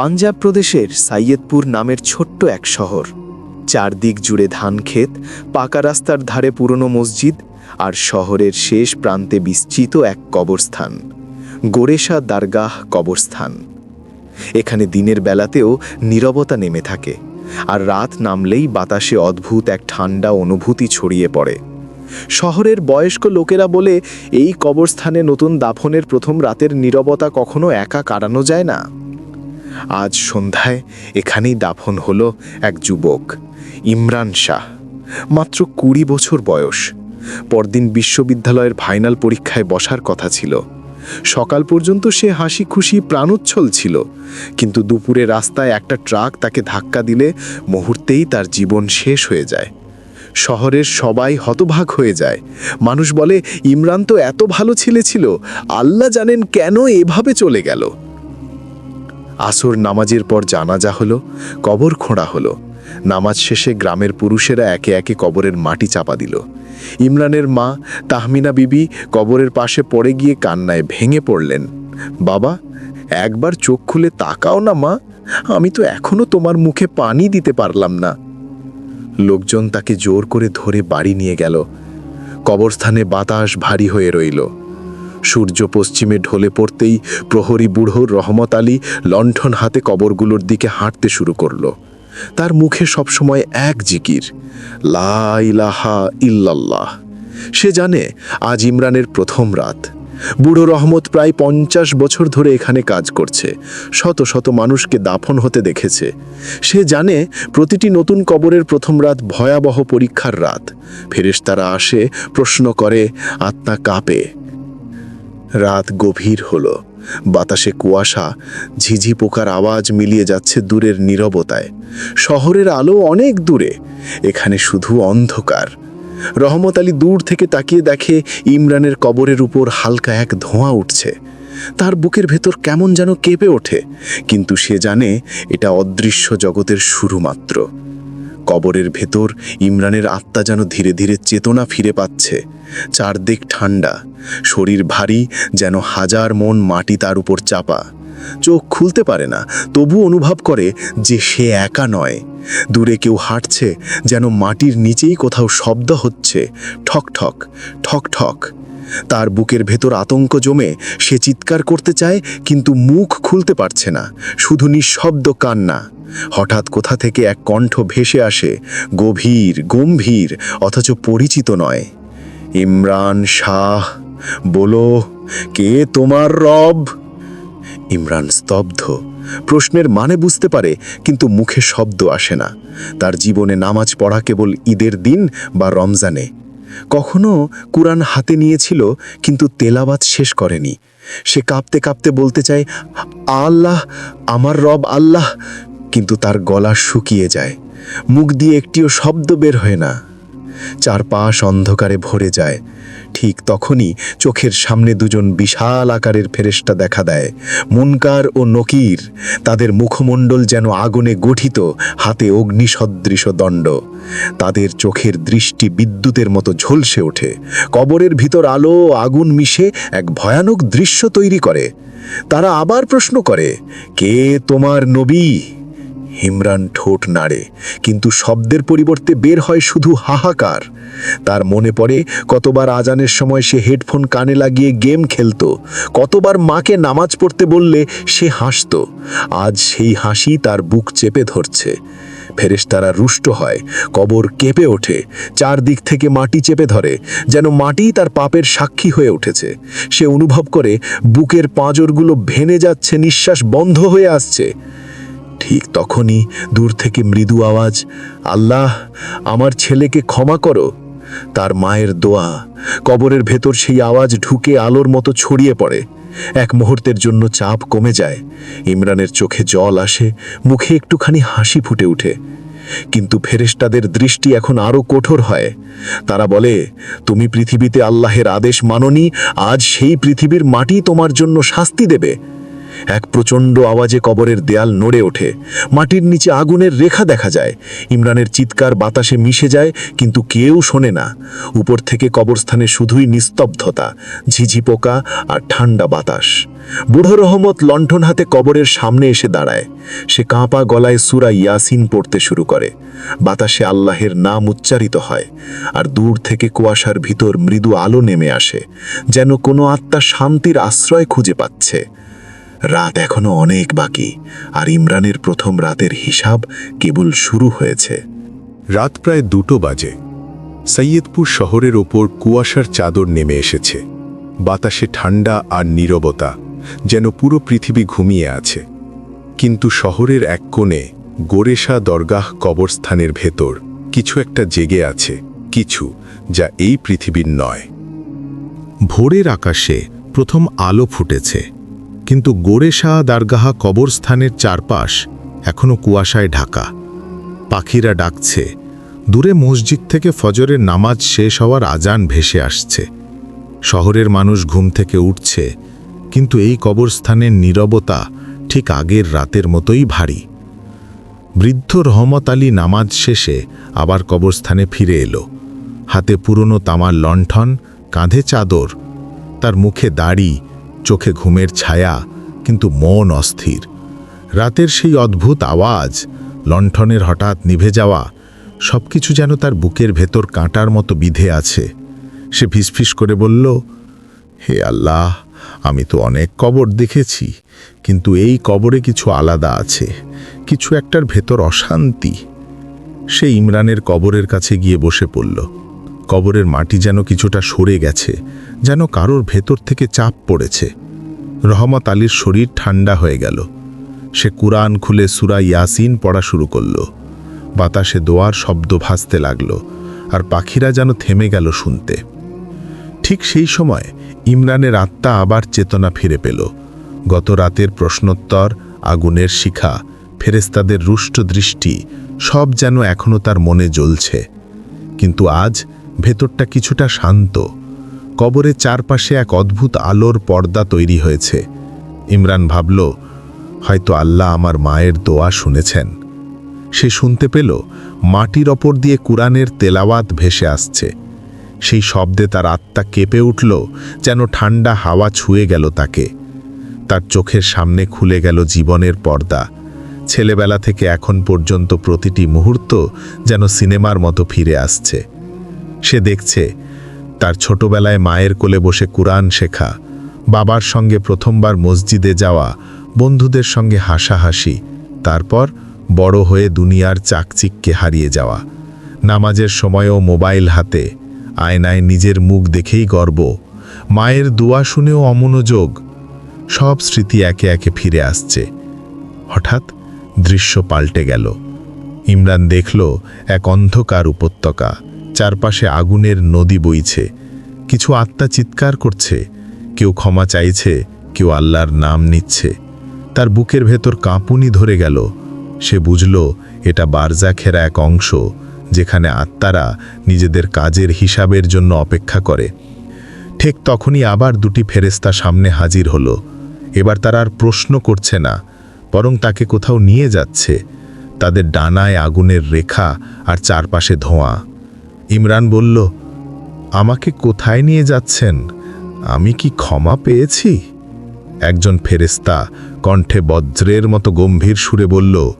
পাঞ্জাব প্রদেশের সাইয়েদপুর নামের ছোট্ট এক শহর। চারদিক জুড়ে ধান ক্ষেত, পাকা রাস্তার ধারে পুরনো মসজিদ আর শহরের শেষ প্রান্তে বিস্তৃত এক কবরস্থান, গোরেশা দারগাহ কবরস্থান। এখানে দিনের বেলাতেও নীরবতা নেমে থাকে আর রাত নামলেই বাতাসে অদ্ভুত এক ঠান্ডা অনুভূতি ছড়িয়ে পড়ে। শহরের বয়স্ক লোকেরা বলে, এই কবরস্থানে নতুন দাফনের প্রথম রাতের নীরবতা কখনো একা কাটানো যায় না। আজ সন্ধ্যায় এখানেই দাফন হলো এক যুবক, ইমরান শাহ। মাত্র কুড়ি বছর বয়স। পরদিন বিশ্ববিদ্যালয়ের ফাইনাল পরীক্ষায় বসার কথা ছিল। সকাল পর্যন্ত সে হাসি খুশি প্রাণোচ্ছল ছিল, কিন্তু দুপুরে রাস্তায় একটা ট্রাক তাকে ধাক্কা দিলে মুহূর্তেই তার জীবন শেষ হয়ে যায়। শহরের সবাই হতভাগ হয়ে যায়। মানুষ বলে, ইমরান তো এত ভালো ছেলে ছিল, আল্লাহ জানেন কেন এভাবে চলে গেল? আসর নামাজের পর জানাজা হলো, কবর খোঁড়া হলো। নামাজ শেষে গ্রামের পুরুষেরা একে একে কবরের মাটি চাপা দিল। ইমরানের মা তাহমিনা বিবি কবরের পাশে পড়ে গিয়ে কান্নায় ভেঙে পড়লেন। বাবা, একবার চোখ খুলে তাকাও না, মা। আমি তো এখনও তোমার মুখে পানি দিতে পারলাম না। লোকজন তাকে জোর করে ধরে বাড়ি নিয়ে গেল। কবরস্থানে বাতাস ভারী হয়ে রইল। সূর্য পশ্চিমে ঢলে পড়তেই প্রহরী বুড়ো রহমত আলী লণ্ঠন হাতে কবরগুলোর দিকে হাঁটতে শুরু করল। তার মুখে সবসময় এক জিকির, লা ইলাহা ইল্লাল্লাহ। সে জানে আজ ইমরানের প্রথম রাত। বুড়ো রহমত প্রায় পঞ্চাশ বছর ধরে এখানে কাজ করছে, শত শত মানুষকে দাফন হতে দেখেছে। সে জানে প্রতিটি নতুন কবরের প্রথম রাত ভয়াবহ পরীক্ষার রাত। ফেরেশতারা আসে, প্রশ্ন করে, আত্মা কাঁপে। রাত গভীর হলো। বাতাসে কুয়াশা, ঝিঝি পোকার আওয়াজ মিলিয়ে যাচ্ছে দূরের নীরবতায়। শহরের আলো অনেক দূরে, এখানে শুধু অন্ধকার। রহমত আলী দূর থেকে তাকিয়ে দেখে ইমরানের কবরের উপর হালকা এক ধোঁয়া উঠছে। তার বুকের ভেতর কেমন যেন কেঁপে ওঠে, কিন্তু সে জানে এটা অদৃশ্য জগতের শুরু মাত্র কবরের ভেতর ইমরানের আত্মা যেন ধীরে ধীরে চেতনা ফিরে পাচ্ছে। চারদিক ঠান্ডা। শরীর ভারী, যেন হাজার মন মাটি তার উপর চাপা। চোখ খুলতে পারে না, তবু অনুভব করে যে সে একা নয়। দূরে কেউ হাঁটছে, যেন মাটির নিচেই কোথাও শব্দ হচ্ছে। ঠক ঠক ঠক ঠক তার বুকের ভেতর আতঙ্ক জমে সে চিৎকার করতে চায়, কিন্তু মুখ খুলতে পারছে না, শুধু নিঃশব্দ কান্না। হঠাৎ কোথা থেকে এক কণ্ঠ ভেসে আসে, গভীর, গম্ভীর, অথচ পরিচিত নয়। ইমরান শাহ, বলো, কে তোমার রব? ইমরান স্তব্ধ, প্রশ্নের মানে বুঝতে পারে, কিন্তু মুখে শব্দ আসে না। তার জীবনে নামাজ পড়া কেবল ঈদের দিন বা রমজানে। কখনো কুরআন হাতে নিয়েছিল, কিন্তু তেলাবাত শেষ করেনি। সে কাঁপতে কাঁপতে বলতে চায়, আল্লাহ, আমার রব আল্লাহ। কিন্তু তার গলা শুকিয়ে যায়। মুখ দিয়ে একটিও শব্দ বের হয় না। চারপাশ অন্ধকারে ভরে যায়। ঠিক তখনই চোখের সামনে দুজন বিশাল আকারের ফেরেশতা দেখা দেয়। মুনকার ও নকির, তাদের মুখমণ্ডল যেন আগুনে গঠিত, হাতে অগ্নিসদৃশ দণ্ড। তাদের চোখের দৃষ্টি বিদ্যুতের মতো ঝলসে ওঠে। কবরের ভিতর আলো আগুন মিশে এক ভয়ানক দৃশ্য তৈরি করে। তারা আবার প্রশ্ন করে, কে তোমার নবী? হিমরান ঠোঁট নাড়ে, কিন্তু শব্দের পরিবর্তে বের হয় শুধু হাহাকার। তার মনে পড়ে, কতবার আজানের সময় সে হেডফোন কানে লাগিয়ে গেম খেলতো, কতবার মাকে নামাজ পড়তে বললে সে হাসত, আজ সেই হাসি তার বুক চেপে ধরছে। ফেরেশতারা রুষ্ট হয়, কবর কেঁপে ওঠে, চারদিক থেকে মাটি চেপে ধরে, যেন মাটি তার পাপের সাক্ষী হয়ে উঠেছে। সে অনুভব করে, বুকের পাঁজরগুলো ভেঙে যাচ্ছে, নিঃশ্বাস বন্ধ হয়ে আসছে। ঠিক তখনই দূর থেকে মৃদু আওয়াজ, আল্লাহ, আমার ছেলেকে ক্ষমা করো। তার মায়ের দোয়া, কবরের ভেতর সেই আওয়াজ ঢুকে আলোর মতো ছড়িয়ে পড়ে। এক মুহূর্তের জন্য চাপ কমে যায়। ইমরানের চোখে জল আসে, মুখে একটুখানি হাসি ফুটে ওঠে। কিন্তু ফেরেশতাদের দৃষ্টি এখন আরও কঠোর হয়। তারা বলে, তুমি পৃথিবীতে আল্লাহের আদেশ মাননি, আজ সেই পৃথিবীর মাটি তোমার জন্য শাস্তি দেবে। এক প্রচণ্ড আওয়াজে কবরের দেয়াল নড়ে ওঠে। মাটির নিচে আগুনের রেখা দেখা যায়। ইমরানের চিৎকার বাতাসে মিশে যায়, কিন্তু কেউ শোনে না। উপর থেকে কবরস্থানে শুধুই নিস্তব্ধতা, ঝিঝি পোকা আর ঠান্ডা বাতাস। বুড়ো রহমত লণ্ঠন হাতে কবরের সামনে এসে দাঁড়ায়। সে কাঁপা গলায় সুরা ইয়াসিন পড়তে শুরু করে। বাতাসে আল্লাহের নাম উচ্চারিত হয় আর দূর থেকে কুয়াশার ভিতর মৃদু আলো নেমে আসে, যেন কোনো আত্মা শান্তির আশ্রয় খুঁজে পাচ্ছে। রাত এখনও অনেক বাকি, আর ইমরানের প্রথম রাতের হিসাব কেবল শুরু হয়েছে। রাত প্রায় দুটো বাজে। সৈয়দপুর শহরের ওপর কুয়াশার চাদর নেমে এসেছে। বাতাসে ঠান্ডা আর নীরবতা যেন পুরো পৃথিবী ঘুমিয়ে আছে। কিন্তু শহরের এক কোণে গোরেশা দরগাহ কবরস্থানের ভেতর কিছু একটা জেগে আছে, কিছু যা এই পৃথিবীর নয়। ভোরের আকাশে প্রথম আলো ফুটেছে। কিন্তু গোড়ে গোরেশা দারগাহা কবরস্থানের চারপাশ এখনও কুয়াশায় ঢাকা। পাখিরা ডাকছে, দূরে মসজিদ থেকে ফজরের নামাজ শেষ হওয়ার আজান ভেসে আসছে। শহরের মানুষ ঘুম থেকে উঠছে, কিন্তু এই কবরস্থানের নীরবতা ঠিক আগের রাতের মতোই ভারী। বৃদ্ধ রহমত আলী নামাজ শেষে আবার কবরস্থানে ফিরে এলো। হাতে পুরনো তামার লণ্ঠন, কাঁধে চাদর, তার মুখে দাড়ি চোখে ঘুমের ছায়া, কিন্তু মন অস্থির। রাতের সেই অদ্ভুত আওয়াজ, লণ্ঠনের হঠাৎ নিভে যাওয়া, সবকিছু যেন তার বুকের ভেতর কাঁটার মতো বিধে আছে। সে ফিসফিস করে বলল, হে আল্লাহ, আমি তো অনেক কবর দেখেছি, কিন্তু এই কবরে কিছু আলাদা আছে, কিছু একটার ভেতর অশান্তি। সে ইমরানের কবরের কাছে গিয়ে বসে পড়ল। কবরের মাটি যেন কিছুটা সরে গেছে, যেন কারোর ভেতর থেকে চাপ পড়েছে। রহমত আলীর শরীর ঠান্ডা হয়ে গেল। সে কুরআন খুলে সুরা ইয়াসিন পড়া শুরু করল। বাতাসে দোয়ার শব্দ ভাসতে লাগল আর পাখিরা যেন থেমে গেল শুনতে। ঠিক সেই সময় ইমরানের আত্মা আবার চেতনা ফিরে পেল। গত রাতের প্রশ্নোত্তর, আগুনের শিখা ফেরেস্তাদের রুষ্ট দৃষ্টি সব যেন এখনও তার মনে জ্বলছে। কিন্তু আজ ভেতরটা কিছুটা শান্ত। কবরের চারপাশে এক অদ্ভুত আলোর পর্দা তৈরি হয়েছে। ইমরান ভাবল, হয়তো আল্লাহ আমার মায়ের দোয়া শুনেছেন। সে শুনতে পেল, মাটির ওপর দিয়ে কুরআনের তেলাওয়াত ভেসে আসছে। সেই শব্দে তার আত্মা কেঁপে উঠল, যেন ঠান্ডা হাওয়া ছুঁয়ে গেল তাকে। তার চোখের সামনে খুলে গেল জীবনের পর্দা। ছেলেবেলা থেকে এখন পর্যন্ত প্রতিটি মুহূর্ত যেন সিনেমার মতো ফিরে আসছে। সে দেখছে, তার ছোটবেলায় মায়ের কোলে বসে কুরআন শেখা, বাবার সঙ্গে প্রথমবার মসজিদে যাওয়া, বন্ধুদের সঙ্গে হাসাহাসি, তারপর বড় হয়ে দুনিয়ার চাকচিককে হারিয়ে যাওয়া, নামাজের সময়ও মোবাইল হাতে, আয়নায় নিজের মুখ দেখেই গর্ব, মায়ের দোয়া শুনেও অমনোযোগ, সব স্মৃতি একে একে ফিরে আসছে। হঠাৎ দৃশ্য পাল্টে গেল। ইমরান দেখল এক অন্ধকার উপত্যকা। চারপাশে আগুনের নদী বইছে। কিছু আত্মা চিৎকার করছে। কেউ ক্ষমা চাইছে, কেউ আল্লাহর নাম নিচ্ছে। তার বুকের ভেতর কাঁপুনি ধরে গেল। সে বুঝল, এটা বারজাখেরা এক অংশ, যেখানে আত্মারা নিজেদের কাজের হিসাবের জন্য অপেক্ষা করে। ঠিক তখনই আবার দুটি ফেরেস্তা সামনে হাজির হলো। এবার তারা আর প্রশ্ন করছে না, বরং তাকে কোথাও নিয়ে যাচ্ছে। তাদের ডানায় আগুনের রেখা আর চারপাশে ধোঁয়া। ইমরান বলল, আমাকে কোথায় নিয়ে যাচ্ছেন? আমি কি ক্ষমা পেয়েছি? একজন ফেরেস্তা কণ্ঠে বজ্রের মতো গম্ভীর সুরে বলল,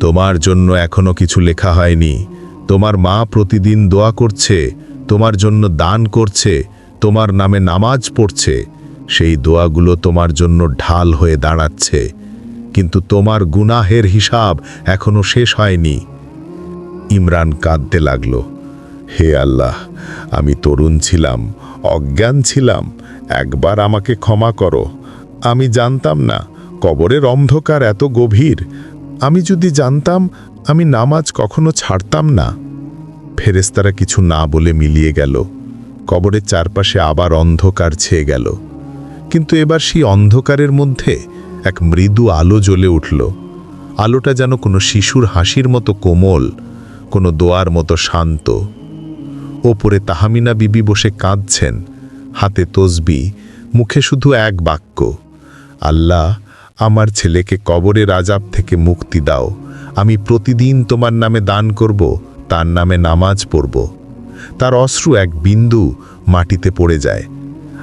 তোমার জন্য এখনও কিছু লেখা হয়নি। তোমার মা প্রতিদিন দোয়া করছে, তোমার জন্য দান করছে, তোমার নামে নামাজ পড়ছে। সেই দোয়াগুলো তোমার জন্য ঢাল হয়ে দাঁড়াচ্ছে। কিন্তু তোমার গুনাহের হিসাব এখনও শেষ হয়নি। ইমরান কাঁদতে লাগল। হে আল্লাহ, আমি তরুণ ছিলাম, অজ্ঞান ছিলাম, একবার আমাকে ক্ষমা করো। আমি জানতাম না, কবরের অন্ধকার এত গভীর। আমি যদি জানতাম, আমি নামাজ কখনো ছাড়তাম না। ফেরেস্তারা কিছু না বলে মিলিয়ে গেল। কবরের চারপাশে আবার অন্ধকার ছেয়ে গেল। কিন্তু এবার সেই অন্ধকারের মধ্যে এক মৃদু আলো জ্বলে উঠল। আলোটা যেন কোনো শিশুর হাসির মতো কোমল, কোনো দোয়ার মতো শান্ত। ওপরে তাহামিনা বিবি বসে কাঁদছেন, হাতে তসবি, মুখে শুধু এক বাক্য, আল্লাহ, আমার ছেলেকে কবরের আজাব থেকে মুক্তি দাও, আমি প্রতিদিন তোমার নামে দান করব, তার নামে নামাজ পড়ব। তার অশ্রু এক বিন্দু মাটিতে পড়ে যায়।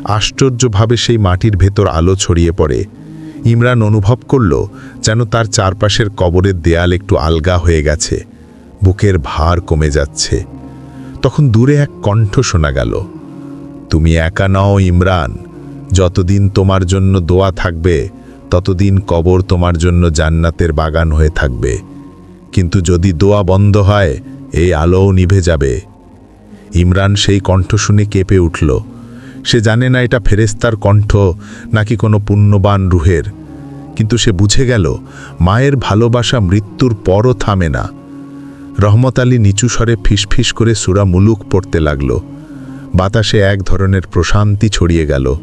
আশ্চর্যভাবে সেই মাটির ভেতর আলো ছড়িয়ে পড়ে। ইমরান অনুভব করল যেন তার চারপাশের কবরের দেয়াল একটু আলগা হয়ে গেছে। বুকের ভার কমে যাচ্ছে। তখন দূরে এক কণ্ঠ শোনা গেল, তুমি একা নও ইমরান, যতদিন তোমার জন্য দোয়া থাকবে, ততদিন কবর তোমার জন্য জান্নাতের বাগান হয়ে থাকবে। কিন্তু যদি দোয়া বন্ধ হয়, এই আলোও নিভে যাবে। ইমরান সেই কণ্ঠ শুনে কেঁপে উঠল, সে জানে না এটা ফেরেস্তার কণ্ঠ নাকি কোনো পুণ্যবান রুহের। কিন্তু সে বুঝে গেল, মায়ের ভালোবাসা মৃত্যুর পরও থামে না। রহমত আলী নিচু স্বরে ফিসফিস করে সুরা মুলুক পড়তে লাগল। বাতাসে এক ধরনের প্রশান্তি ছড়িয়ে গেল।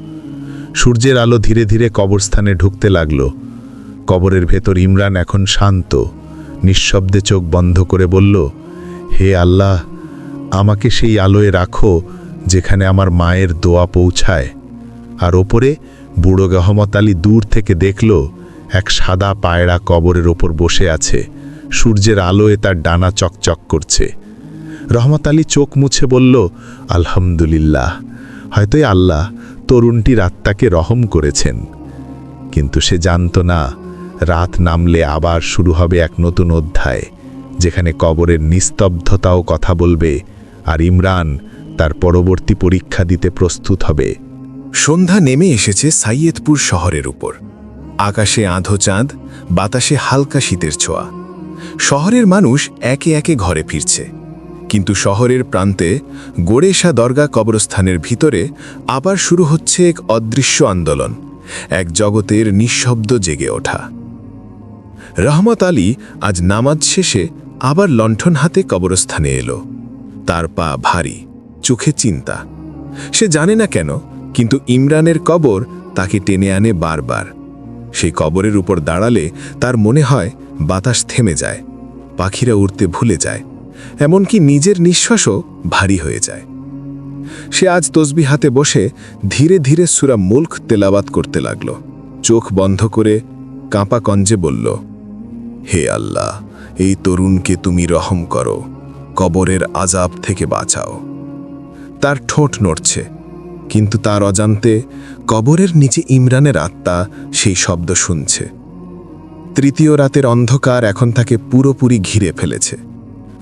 সূর্যের আলো ধীরে ধীরে কবরস্থানে ঢুকতে লাগল। কবরের ভেতর ইমরান এখন শান্ত। নিঃশব্দে চোখ বন্ধ করে বলল, হে আল্লাহ, আমাকে সেই আলোয় রাখো যেখানে আমার মায়ের দোয়া পৌঁছায়। আর ওপরে বুড়ো গহমত আলী দূর থেকে দেখল, এক সাদা পায়রা কবরের ওপর বসে আছে। সূর্যের আলোয় তার ডানা চকচক করছে। রহমত আলী চোখ মুছে বলল, আলহামদুলিল্লাহ হয়তোই আল্লাহ তরুণটির আত্মাকে রহম করেছেন। কিন্তু সে জানত না, রাত নামলে আবার শুরু হবে এক নতুন অধ্যায়, যেখানে কবরের নিস্তব্ধতাও কথা বলবে আর ইমরান তার পরবর্তী পরীক্ষা দিতে প্রস্তুত হবে। সন্ধ্যা নেমে এসেছে সাইয়েদপুর শহরের উপর। আকাশে আধো চাঁদ, বাতাসে হালকা শীতের ছোঁয়া। শহরের মানুষ একে একে ঘরে ফিরছে। কিন্তু শহরের প্রান্তে গোড়েশা দরগা কবরস্থানের ভিতরে আবার শুরু হচ্ছে এক অদৃশ্য আন্দোলন, এক জগতের নিঃশব্দ জেগে ওঠা। রহমত আলী আজ নামাজ শেষে আবার লণ্ঠন হাতে কবরস্থানে এলো। তার পা ভারী, চোখে চিন্তা। সে জানে না কেন, কিন্তু ইমরানের কবর তাকে টেনে আনে বারবার। সেই কবরের উপর দাঁড়ালে তার মনে হয় বাতাস থেমে যায়। পাখিরা উড়তে ভুলে যায়, এমনকি নিজের নিঃশ্বাসও ভারী হয়ে যায়। সে আজ তসবি হাতে বসে ধীরে ধীরে সুরা মুল্ক তেলাবাত করতে লাগল। চোখ বন্ধ করে কাঁপা কঞ্জে বলল, হে আল্লাহ, এই তরুণকে তুমি রহম করো, কবরের আজাব থেকে বাঁচাও। তার ঠোঁট নড়ছে, কিন্তু তার অজান্তে কবরের নিচে ইমরানের আত্মা সেই শব্দ শুনছে। তৃতীয় রাতের অন্ধকার এখন তাকে পুরোপুরি ঘিরে ফেলেছে।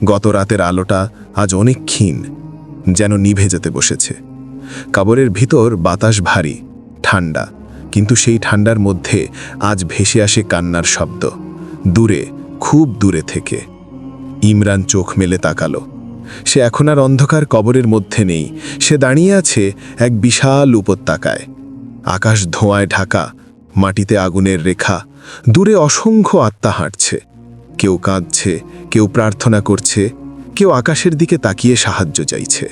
গত রাতের আলোটা আজ অনেক ক্ষীণ, যেন নিভে যেতে বসেছে। কাবরের ভিতর বাতাস ভারী, ঠান্ডা, কিন্তু সেই ঠান্ডার মধ্যে আজ ভেসে আসে কান্নার শব্দ। দূরে, খুব দূরে থেকে। ইমরান চোখ মেলে তাকালো। সে এখন আর অন্ধকার কবরের মধ্যে নেই। সে দাঁড়িয়ে আছে এক বিশাল উপত্যকায়। আকাশ ধোঁয়ায় ঢাকা, মাটিতে আগুনের রেখা। দূরে অসংখ্য আত্মা হাঁটছে। কেউ কাঁদছে, কেউ প্রার্থনা করছে, কেউ আকাশের দিকে তাকিয়ে সাহায্য চাইছে।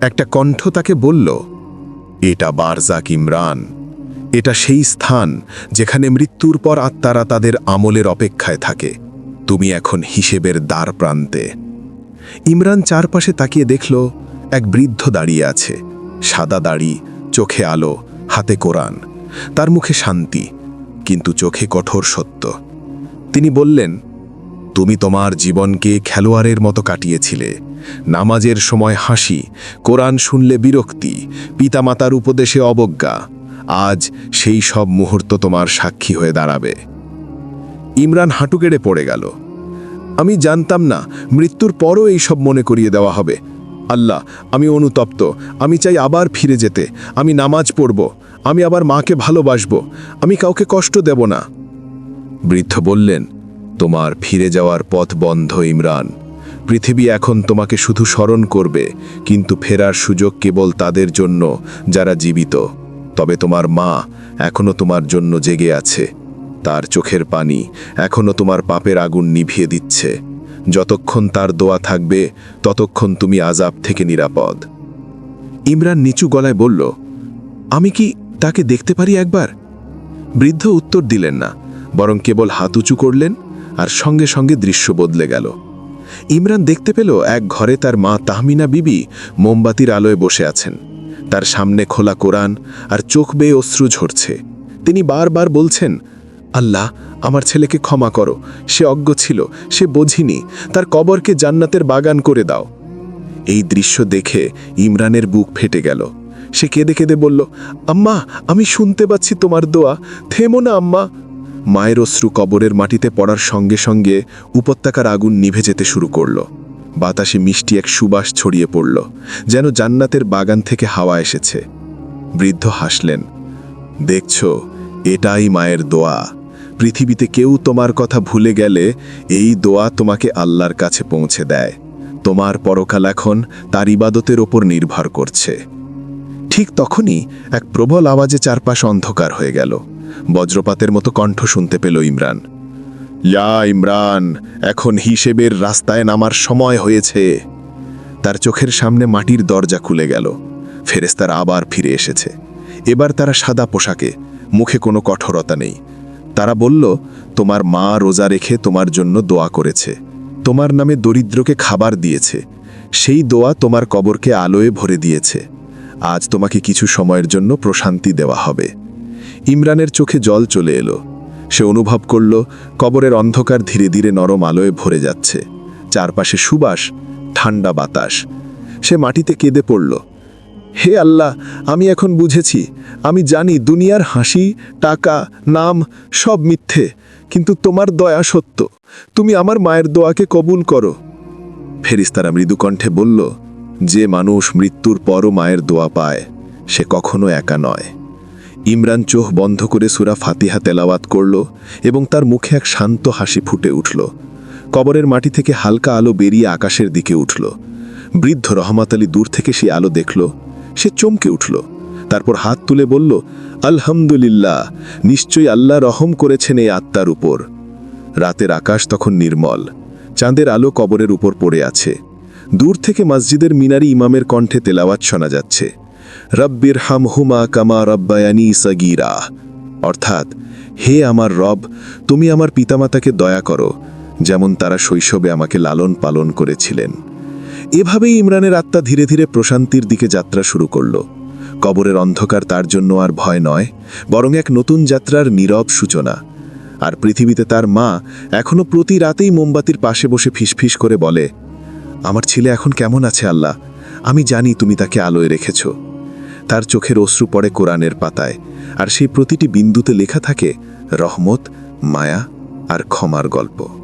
একটা কণ্ঠ তাকে বলল, এটা বারজাক ইমরান। এটা সেই স্থান যেখানে মৃত্যুর পর আত্মারা তাদের আমলের অপেক্ষায় থাকে। তুমি এখন হিসেবের দ্বার প্রান্তে। ইমরান চারপাশে তাকিয়ে দেখল, এক বৃদ্ধ দাঁড়িয়ে আছে। সাদা দাড়ি, চোখে আলো, হাতে কোরআন। তার মুখে শান্তি। কিন্তু চোখে কঠোর সত্য। তিনি বললেন, তুমি তোমার জীবনকে খেলোয়াড়ের মতো কাটিয়েছিলে। নামাজের সময় হাসি, কোরআন শুনলে বিরক্তি, পিতামাতার উপদেশে অবজ্ঞা। আজ সেই সব মুহূর্ত তোমার সাক্ষী হয়ে দাঁড়াবে। ইমরান হাঁটু কেড়ে পড়ে গেল। আমি জানতাম না, মৃত্যুর পরও এই সব মনে করিয়ে দেওয়া হবে। আল্লাহ, আমি অনুতপ্ত। আমি চাই আবার ফিরে যেতে। আমি নামাজ পড়ব। আমি আবার মাকে ভালোবাসব, আমি কাউকে কষ্ট দেব না। বৃদ্ধ বললেন, তোমার ফিরে যাওয়ার পথ বন্ধ, ইমরান। পৃথিবী এখন তোমাকে শুধু স্মরণ করবে, কিন্তু ফেরার সুযোগ কেবল তাদের জন্য, যারা জীবিত। তবে তোমার মা এখনও তোমার জন্য জেগে আছে। তার চোখের পানি এখনও তোমার পাপের আগুন নিভিয়ে দিচ্ছে। যতক্ষণ তার দোয়া থাকবে, ততক্ষণ তুমি আজাব থেকে নিরাপদ। ইমরান নিচু গলায় বলল, আমি কি তাকে দেখতে পারি একবার? বৃদ্ধ উত্তর দিলেন না, বরং কেবল হাত উঁচু করলেন আর সঙ্গে সঙ্গে দৃশ্য বদলে গেল। ইমরান দেখতে পেল এক ঘরে তার মা তাহমিনা বিবি মোমবাতির আলোয় বসে আছেন। তার সামনে খোলা কোরআন আর চোখ বেয়ে অশ্রু ঝরছে। তিনি বারবার বলছেন, আল্লাহ, আমার ছেলেকে ক্ষমা করো। সে অজ্ঞ ছিল, সে বোঝিনি। তার কবরকে জান্নাতের বাগান করে দাও। এই দৃশ্য দেখে ইমরানের বুক ফেটে গেল। সে কেঁদে কেঁদে বলল, আম্মা, আমি শুনতে পাচ্ছি তোমার দোয়া। থেমো না, আম্মা। মায়ের অশ্রু কবরের মাটিতে পড়ার সঙ্গে সঙ্গে উপত্যকার আগুন নিভে যেতে শুরু করল। বাতাসে মিষ্টি এক সুবাস ছড়িয়ে পড়ল, যেন জান্নাতের বাগান থেকে হাওয়া এসেছে। বৃদ্ধ হাসলেন, দেখছ, এটাই মায়ের দোয়া। পৃথিবীতে কেউ তোমার কথা ভুলে গেলে এই দোয়া তোমাকে আল্লাহর কাছে পৌঁছে দেয়। তোমার পরকাল এখন তার ইবাদতের ওপর নির্ভর করছে। ঠিক তখনই এক প্রবল আওয়াজে চারপাশ অন্ধকার হয়ে গেল। বজ্রপাতের মতো কণ্ঠ শুনতে পেল ইমরান। ইয়া ইমরান, এখন হিসেবের রাস্তায় নামার সময় হয়েছে। তার চোখের সামনে মাটির দরজা খুলে গেল। ফেরেস্তারা আবার ফিরে এসেছে। এবার তারা সাদা পোশাকে, মুখে কোনো কঠোরতা নেই। তারা বলল, তোমার মা রোজা রেখে তোমার জন্য দোয়া করেছে। তোমার নামে দরিদ্রকে খাবার দিয়েছে। সেই দোয়া তোমার কবরকে আলোয় ভরে দিয়েছে। আজ তোমাকে কিছু সময়ের জন্য প্রশান্তি দেওয়া হবে। ইমরানের চোখে জল চলে এলো। সে অনুভব করল, কবরের অন্ধকার ধীরে ধীরে নরম আলোয় ভরে যাচ্ছে। চারপাশে সুবাস, ঠান্ডা বাতাস। সে মাটিতে কেঁদে পড়ল। হে আল্লাহ, আমি এখন বুঝেছি, আমি জানি দুনিয়ার হাসি, টাকা, নাম সব মিথ্যে, কিন্তু তোমার দয়া সত্য। তুমি আমার মায়ের দোয়াকে কবুল করো। ফেরিস্তারা মৃদুকণ্ঠে বলল যে মানুষ মৃত্যুর পরও মায়ের দোয়া পায়, সে কখনো একা নয়। ইমরান চোখ বন্ধ করে সুরা ফাতিহা তেলাওয়াত করল এবং তার মুখে এক শান্ত হাসি ফুটে উঠল। কবরের মাটি থেকে হালকা আলো বেরিয়ে আকাশের দিকে উঠল। বৃদ্ধ রহমাত আলী দূর থেকে সে আলো দেখল, সে চমকে উঠল, তারপর হাত তুলে বলল, আলহামদুলিল্লাহ, নিশ্চয়ই আল্লাহ রহম করেছেন এই আত্মার উপর। রাতের আকাশ তখন নির্মল, চাঁদের আলো কবরের উপর পড়ে আছে। দূর থেকে মসজিদের মিনারি ইমামের কণ্ঠে তেলাওয়াত শোনা যাচ্ছে। রব্বির হাম হুমা কামা রব্বায়ানি সগিরা। অর্থাৎ, হে আমার রব, তুমি আমার পিতামাতাকে দয়া করো, যেমন তারা শৈশবে আমাকে লালন পালন করেছিলেন। এভাবেই ইমরানের আত্মা ধীরে ধীরে প্রশান্তির দিকে যাত্রা শুরু করল। কবরের অন্ধকার তার জন্য আর ভয় নয়, বরং এক নতুন যাত্রার নীরব সূচনা। আর পৃথিবীতে তার মা এখনও প্রতি রাতেই মোমবাতির পাশে বসে ফিসফিস করে বলে আমার ছেলে এখন কেমন আছে আল্লাহ? আমি জানি তুমি তাকে আলোয় রেখেছ। তার চোখের অশ্রু পড়ে কোরআনের পাতায়, আর সেই প্রতিটি বিন্দুতে লেখা থাকে রহমত, মায়া আর ক্ষমার গল্প।